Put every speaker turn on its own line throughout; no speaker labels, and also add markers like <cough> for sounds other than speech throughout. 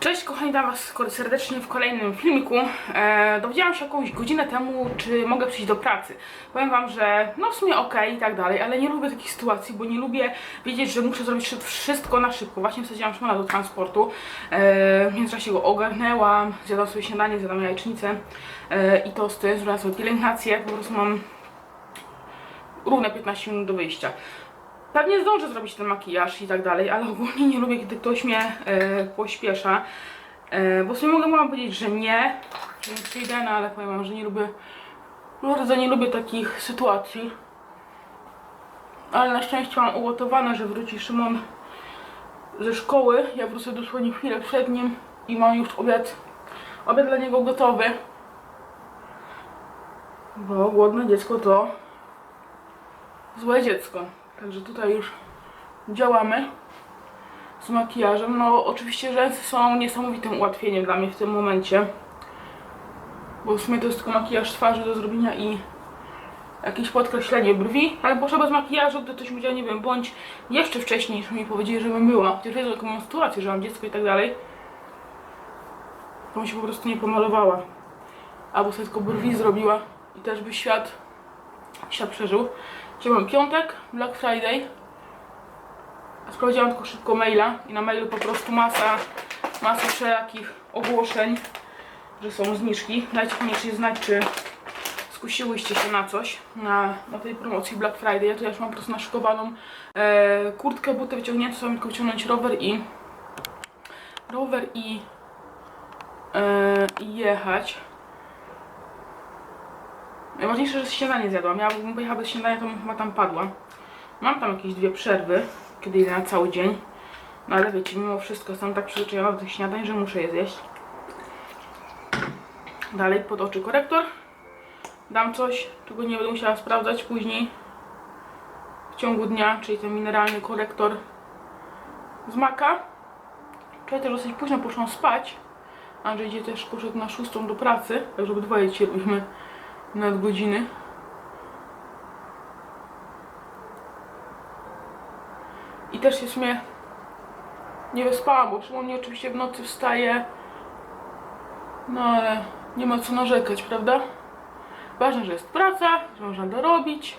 Cześć kochani, witam was serdecznie w kolejnym filmiku. E, dowiedziałam się jakąś godzinę temu, czy mogę przyjść do pracy. Powiem wam, że no w sumie okej i tak dalej, ale nie lubię takich sytuacji, bo nie lubię wiedzieć, że muszę zrobić szy- wszystko na szybko. Właśnie wsadziłam Szymona do transportu, e, w międzyczasie go ogarnęłam, zjadłam sobie śniadanie, zjadłam jajecznicę e, i tosty, zrobiłam sobie pielęgnację, po prostu mam równe 15 minut do wyjścia. Pewnie zdążę zrobić ten makijaż i tak dalej, ale ogólnie nie lubię, kiedy ktoś mnie e, pośpiesza. E, bo w sumie mogę wam powiedzieć, że nie, że nie przyjdę, no ale powiem wam, że nie lubię, bardzo nie lubię takich sytuacji. Ale na szczęście mam ugotowane, że wróci Szymon ze szkoły. Ja wrócę dosłownie chwilę przed nim i mam już obiad, obiad dla niego gotowy. Bo głodne dziecko to złe dziecko. Także tutaj już działamy z makijażem. No oczywiście rzęsy są niesamowitym ułatwieniem dla mnie w tym momencie. Bo w sumie to jest tylko makijaż twarzy do zrobienia i jakieś podkreślenie brwi. Ale proszę bez makijażu, gdy ktoś mi powiedział, nie wiem, bądź jeszcze wcześniej niż mi powiedzieli, żebym była. Chociaż wiedzą jaką mam sytuację, że mam dziecko i tak dalej. To mi się po prostu nie pomalowała. Albo sobie tylko brwi zrobiła i też by świat świat przeżył. Dzisiaj mam piątek, Black Friday. Sprawdziłam tylko szybko maila i na mailu po prostu masa, masa wszelakich ogłoszeń, że są zniżki. Dajcie koniecznie znać, czy skusiłyście się na coś na, na tej promocji Black Friday. Ja tu już mam po prostu naszykowaną e, kurtkę, buty wyciągnięte, sobie tylko wyciągnąć rower i rower i, e, i jechać. Najważniejsze, że śniadanie zjadłam. Ja bym pojechała bez śniadania, to bym chyba tam padła. Mam tam jakieś dwie przerwy, kiedy idę na cały dzień. No ale wiecie, mimo wszystko jestem tak przyzwyczajona do tych śniadań, że muszę je zjeść. Dalej pod oczy korektor. Dam coś, czego nie będę musiała sprawdzać później w ciągu dnia, czyli ten mineralny korektor z maka. Wczoraj też dosyć późno poszłam spać. Andrzej idzie też poszedł na szóstą do pracy, tak żeby dwoje dzisiaj robimy nadgodziny. I też w sumie nie wyspałam, bo Szymon mnie oczywiście w nocy wstaje. No ale nie ma co narzekać, prawda? Ważne, że jest praca, że można dorobić.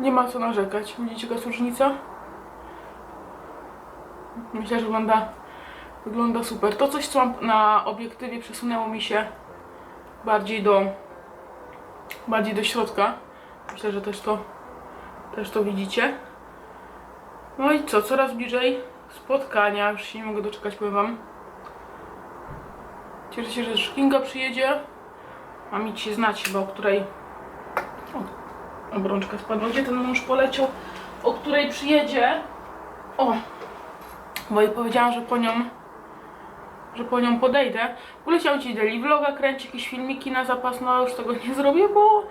Nie ma co narzekać. Widzicie jaka jest różnica? Myślę, że wygląda, wygląda super. To coś, co mam na obiektywie przesunęło mi się bardziej do bardziej do środka. Myślę, że też to też to widzicie. No i co, coraz bliżej spotkania. Już się nie mogę doczekać, powiem wam. Cieszę się, że też Kinga przyjedzie. Mam mi ci znać chyba, o której... O, obrączka spadła. Gdzie ten mąż poleciał? O której przyjedzie? O! Bo jej powiedziałam, że po nią że po nią podejdę. Poleciał ci daily vloga, kręci jakieś filmiki na zapas, no już tego nie zrobię, bo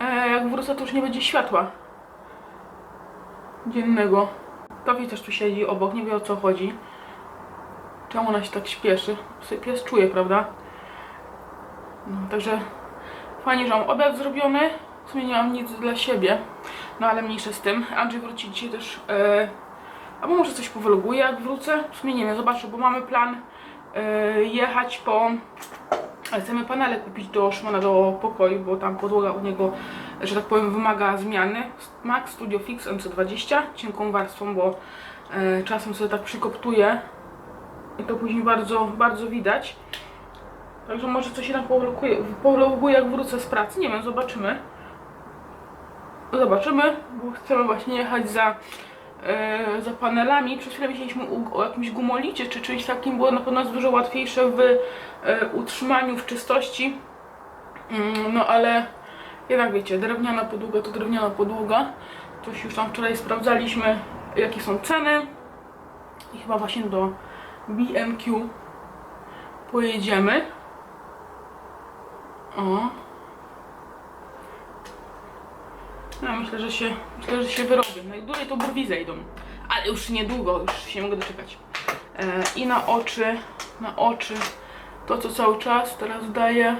e, jak wrócę to już nie będzie światła dziennego. Tofi też tu siedzi obok, nie wie o co chodzi. Czemu ona się tak śpieszy? Pies czuje, prawda? No, także fajnie, że mam obiad zrobiony. W sumie nie mam nic dla siebie, no ale mniejsze z tym. Andrzej wróci dzisiaj też, e, albo może coś powloguję jak wrócę. W sumie nie wiem, zobaczę, bo mamy plan jechać po... Chcemy panele kupić do Szymona do pokoju, bo tam podłoga u niego, że tak powiem, wymaga zmiany. Max Studio Fix MC20, cienką warstwą, bo e, czasem sobie tak przykoptuje i to później bardzo, bardzo widać. Także może coś się tam powloguje jak wrócę z pracy, nie wiem, zobaczymy. Zobaczymy, bo chcemy właśnie jechać za, za panelami. Przez chwilę myśleliśmy o jakimś gumolicie czy czymś takim, było na pewno dużo łatwiejsze w e, utrzymaniu, w czystości. Mm, no ale jednak wiecie, drewniana podłoga to drewniana podłoga. Coś już tam wczoraj sprawdzaliśmy, jakie są ceny. I chyba właśnie do BMQ pojedziemy. O. No myślę, że się, myślę, że się wyrobię. Najdłużej to brwi zejdą. Ale już niedługo, już się mogę doczekać. E, I na oczy, na oczy to co cały czas teraz daję.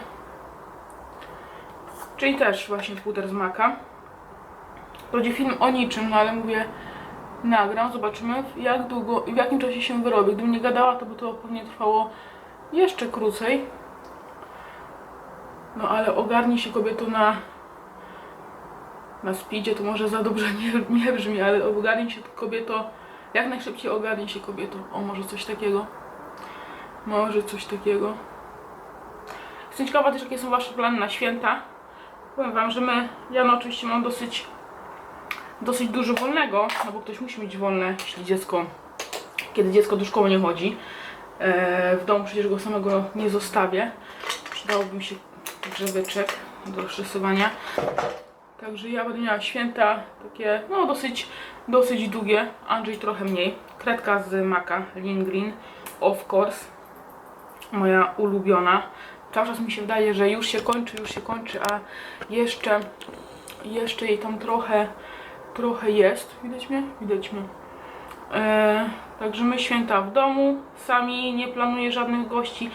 Czyli też właśnie puder z maka. To będzie film o niczym, no ale mówię, nagram, zobaczymy jak długo i w jakim czasie się wyrobię. Gdybym nie gadała, to by to pewnie trwało jeszcze krócej. No ale ogarnij się kobieto na na speedzie, to może za dobrze nie, nie brzmi, ale ogarnij się kobieto, jak najszybciej ogarnij się kobieto. O, może coś takiego. Może coś takiego. Jestem ciekawa też, jakie są Wasze plany na święta. Powiem Wam, że my, ja no oczywiście mam dosyć, dosyć dużo wolnego, no bo ktoś musi mieć wolne, jeśli dziecko, kiedy dziecko do szkoły nie chodzi. E, w domu przecież go samego nie zostawię. Przydałoby mi się grzebyczek do rozczesywania. Także ja będę miała święta takie, no dosyć, dosyć długie. Andrzej trochę mniej. Kredka z Maka, Lindgren, of course. Moja ulubiona. Cały czas mi się wydaje, że już się kończy, już się kończy, a jeszcze, jeszcze jej tam trochę, trochę jest. Widać mnie? Widać mnie. E, także my święta w domu, sami nie planuję żadnych gości.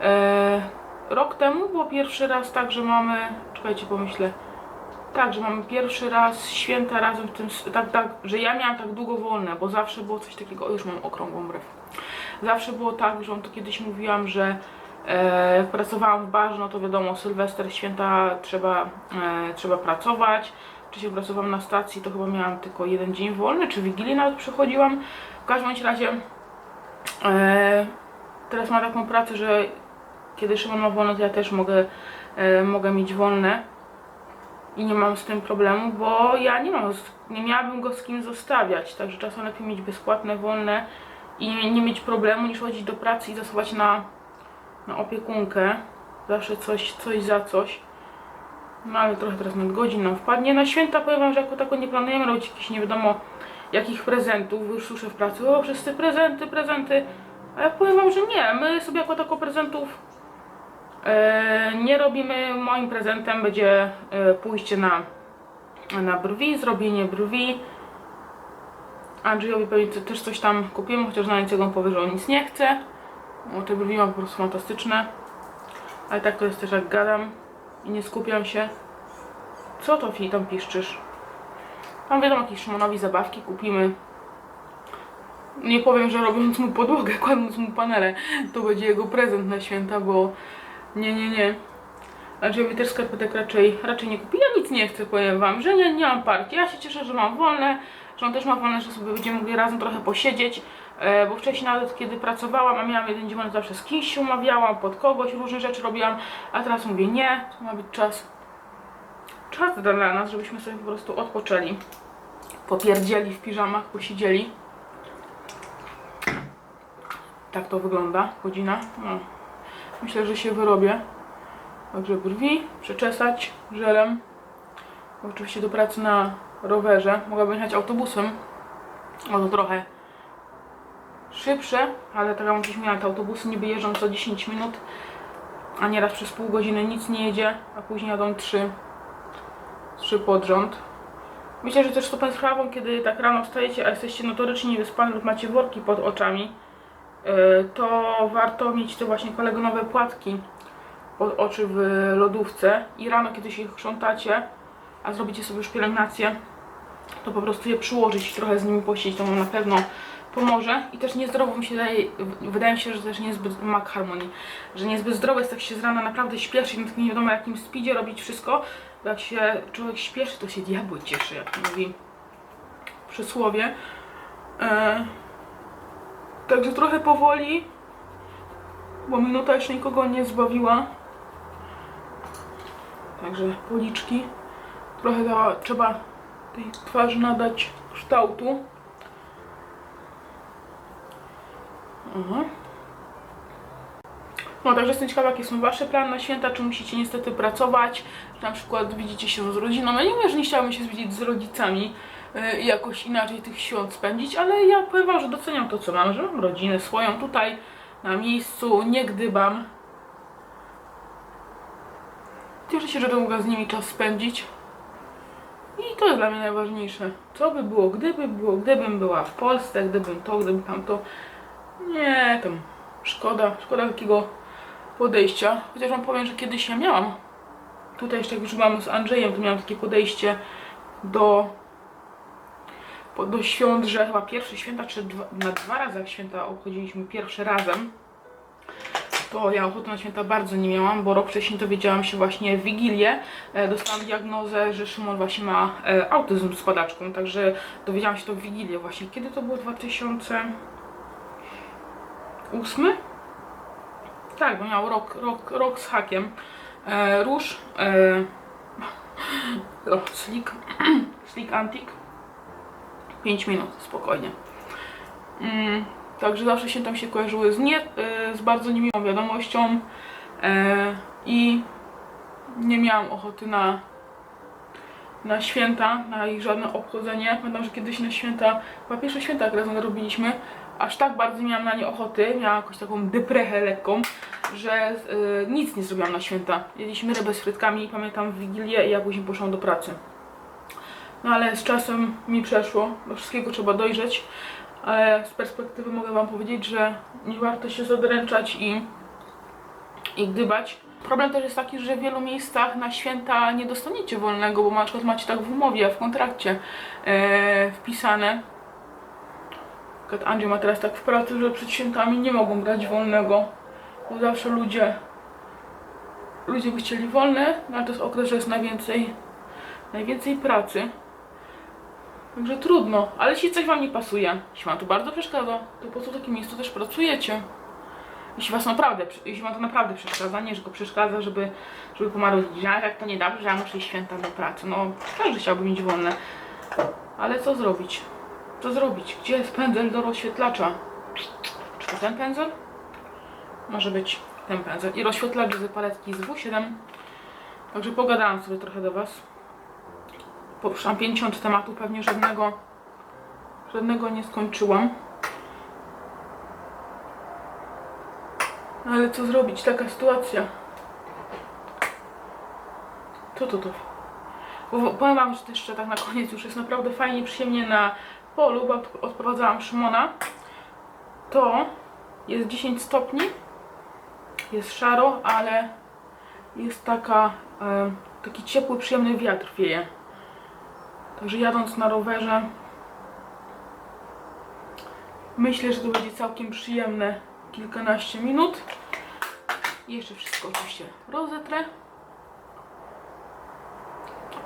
E, rok temu było pierwszy raz tak, że mamy, czekajcie, pomyślę, tak, że mamy pierwszy raz święta razem w tym, tak, tak, że ja miałam tak długo wolne, bo zawsze było coś takiego, o już mam okrągłą brew. Zawsze było tak, że on to kiedyś mówiłam, że e, jak pracowałam w barze, no to wiadomo, Sylwester, święta trzeba, e, trzeba pracować. Się pracowałam na stacji, to chyba miałam tylko jeden dzień wolny, czy Wigilię nawet przychodziłam. W każdym razie e, teraz mam taką pracę, że kiedy Szymon ma wolne, to ja też mogę, e, mogę mieć wolne i nie mam z tym problemu, bo ja nie mam, nie miałabym go z kim zostawiać, także czasem lepiej mieć bezpłatne, wolne i nie, nie mieć problemu niż chodzić do pracy i zasuwać na, na opiekunkę, zawsze coś, coś za coś. No ale trochę teraz nadgodzin nam wpadnie. Na święta powiem wam, że jako tako nie planujemy robić jakichś nie wiadomo jakich prezentów, już słyszę w pracy, o wszyscy prezenty, prezenty, a ja powiem wam, że nie, my sobie jako tako prezentów nie robimy. Moim prezentem będzie e, pójście na, na brwi, zrobienie brwi. Andrzejowi pewnie też coś tam kupimy, chociaż na niczego powie, że on nic nie chce. Bo te brwi mam po prostu fantastyczne. Ale tak to jest też jak gadam i nie skupiam się. Co to Fi tam piszczysz? Tam wiadomo jakieś Szymonowi zabawki kupimy. Nie powiem, że robiąc mu podłogę, kładąc mu panele, to będzie jego prezent na święta, bo nie, nie, nie. Andrzejowi też skarpetek raczej, raczej nie kupi. Ja nic nie chcę, powiem wam, że nie, nie mam parki. Ja się cieszę, że mam wolne, że on też ma wolne, że sobie będziemy mogli razem trochę posiedzieć. E, bo wcześniej nawet kiedy pracowałam, a miałam jeden dzień zawsze z kimś się umawiałam, pod kogoś, różne rzeczy robiłam, a teraz mówię nie, to ma być czas. Czas dla nas, żebyśmy sobie po prostu odpoczęli. Popierdzieli w piżamach, posiedzieli. Tak to wygląda, godzina. No. Myślę, że się wyrobię. Także brwi przeczesać żelem. Oczywiście do pracy na rowerze. Mogłabym jechać autobusem. No to trochę szybsze, ale tak jak mówiliśmy, te autobusy niby jeżdżą co 10 minut, a nieraz przez pół godziny nic nie jedzie, a później jadą trzy, trzy pod rząd. Myślę, że też to sprawą, kiedy tak rano wstajecie, a jesteście notorycznie niewyspani lub macie worki pod oczami, to warto mieć te właśnie kolegonowe płatki pod oczy w lodówce i rano, kiedy się chrzątacie, a zrobicie sobie już pielęgnację, to po prostu je przyłożyć i trochę z nimi posiedzieć, to wam na pewno pomoże i też niezdrowo mi się daje, wydaje mi się, że też niezbyt mak harmonii, że niezbyt zdrowo jest tak się z rana naprawdę śpieszyć na takim nie wiadomo jakim speedzie robić wszystko, bo jak się człowiek śpieszy, to się diabły cieszy, jak mówi przysłowie. E, także trochę powoli, bo minuta jeszcze nikogo nie zbawiła. Także policzki. Trochę dała, trzeba tej twarzy nadać kształtu. Aha. No, także jestem ciekawa, jakie są Wasze plany na święta, czy musicie niestety pracować, czy na przykład widzicie się z rodziną. Ja nie mówię, że nie chciałabym się widzieć z rodzicami i jakoś inaczej tych świąt spędzić, ale ja powiem że doceniam to, co mam, że mam rodzinę swoją tutaj na miejscu, nie gdybam. Cieszę się, że mogła z nimi czas spędzić. I to jest dla mnie najważniejsze. Co by było, gdyby było, gdybym była w Polsce, gdybym to, gdybym tamto. Nie, tam szkoda, szkoda takiego podejścia. Chociaż wam powiem, że kiedyś ja miałam. Tutaj jeszcze jak już byłam z Andrzejem, to miałam takie podejście do do świąt, że chyba pierwsze święta, czy dwa, na dwa razy jak święta obchodziliśmy pierwszy razem, to ja ochoty na święta bardzo nie miałam, bo rok wcześniej dowiedziałam się właśnie w Wigilię, e, dostałam diagnozę, że Szymon właśnie ma e, autyzm z padaczką, także dowiedziałam się to w Wigilię właśnie. Kiedy to było? 2008? Tak, bo miał rok, rok, rok z hakiem. E, róż, e, <laughs> o, slick, <clears throat> slick antik. 5 minut, spokojnie. Mm, także zawsze się tam się kojarzyły z, nie, e, z bardzo niemiłą wiadomością e, i nie miałam ochoty na, na święta, na ich żadne obchodzenie. Pamiętam, że kiedyś na święta, chyba pierwsze święta jak razem robiliśmy, aż tak bardzo miałam na nie ochoty, miałam jakąś taką deprechę lekką, że y, nic nie zrobiłam na święta. Jedliśmy rybę z frytkami, pamiętam w Wigilię i ja później poszłam do pracy. No ale z czasem mi przeszło, do wszystkiego trzeba dojrzeć, ale z perspektywy mogę Wam powiedzieć, że nie warto się zadręczać i, i gdybać. Problem też jest taki, że w wielu miejscach na święta nie dostaniecie wolnego, bo na przykład macie tak w umowie, w kontrakcie e, wpisane. Przykład Andrzej ma teraz tak w pracy, że przed świętami nie mogą brać wolnego, bo zawsze ludzie ludzie by chcieli wolne, no ale to jest okres, że jest najwięcej najwięcej pracy. Także trudno, ale jeśli coś Wam nie pasuje, jeśli Wam to bardzo przeszkadza, to po co w takim miejscu też pracujecie? Jeśli Was naprawdę, jeśli Wam to naprawdę przeszkadza, nie, że go przeszkadza, żeby, żeby pomarudzić, że jak to nie dobrze, że ja muszę iść święta do pracy. No, każdy chciałby mieć wolne. Ale co zrobić? Co zrobić? Gdzie jest pędzel do rozświetlacza? Czy to ten pędzel? Może być ten pędzel. I rozświetlacz z paletki z W7. Także pogadałam sobie trochę do Was. Poruszam 50 tematów, pewnie żadnego, żadnego nie skończyłam. Ale co zrobić? Taka sytuacja. Co to to? Bo powiem wam, że jeszcze tak na koniec już jest naprawdę fajnie, przyjemnie na polu, bo od- odprowadzałam Szymona. To jest 10 stopni. Jest szaro, ale jest taka, taki ciepły, przyjemny wiatr wieje. Także jadąc na rowerze myślę, że to będzie całkiem przyjemne kilkanaście minut. I jeszcze wszystko oczywiście rozetrę.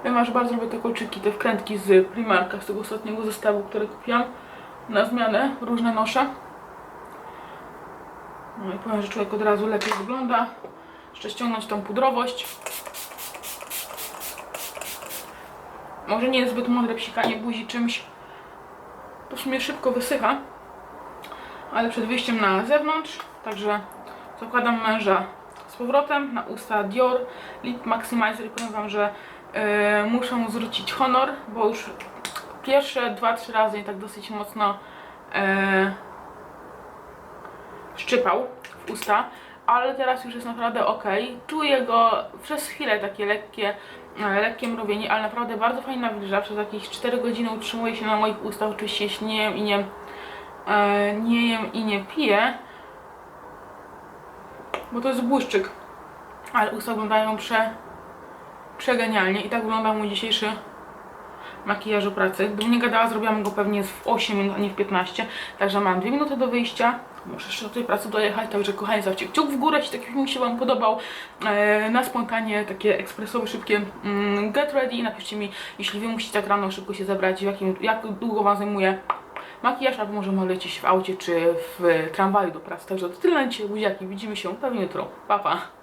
Masz bardzo lubię te kolczyki, te wkrętki z Primarka, z tego ostatniego zestawu, które kupiłam na zmianę. Różne noszę. No i powiem, że człowiek od razu lepiej wygląda. Jeszcze ściągnąć tą pudrowość. Może nie jest zbyt mądre psikanie buzi czymś. To w sumie szybko wysycha. Ale przed wyjściem na zewnątrz, także zakładam męża z powrotem na usta Dior Lip Maximizer i powiem wam, że e, muszę mu zwrócić honor, bo już pierwsze 2-3 razy i tak dosyć mocno e, szczypał w usta, ale teraz już jest naprawdę ok. Czuję go przez chwilę takie lekkie, lekkie mrowienie, ale naprawdę bardzo fajnie nawilża. Przez jakieś 4 godziny utrzymuje się na moich ustach. Oczywiście jeśli nie jem i nie, e, nie jem i nie piję, bo to jest błyszczyk, ale usta wyglądają prze, przegenialnie i tak wygląda mój dzisiejszy makijażu pracy. Gdybym nie gadała, zrobiłam go pewnie w 8 minut, a nie w 15. Także mam 2 minuty do wyjścia. Muszę jeszcze do tej pracy dojechać, także kochani, zostawcie kciuk w górę, jeśli taki film się Wam podobał. E, na spontanie, takie ekspresowe, szybkie mm, get ready. I napiszcie mi, jeśli Wy musicie tak rano szybko się zabrać, w jakim, jak długo Wam zajmuje makijaż, albo może lecieć w aucie czy w tramwaju do pracy. Także to tyle na dzisiaj, buziaki. Widzimy się pewnie jutro. Pa, pa.